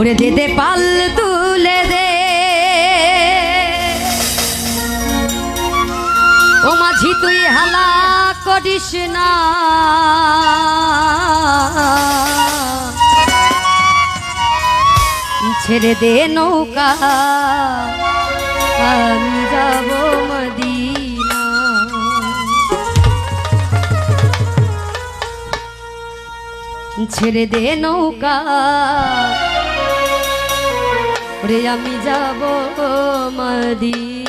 ওরে দে দে পাল তুলে দে। ও মাঝি, তুই হালা করিস না। ছেড়ে দে নৌকা, আমি যাব ছেড়ে দে নৌকা রে আমি যাব মদিনা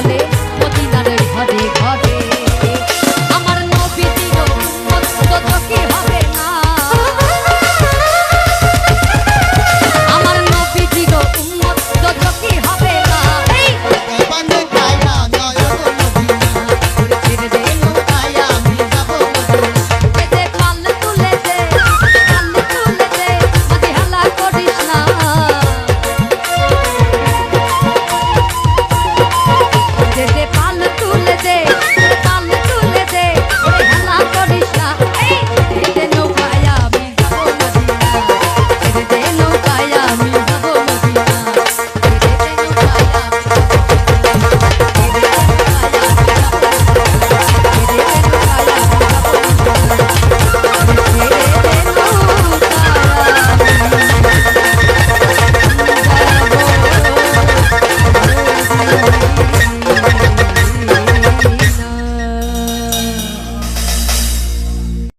Sunday.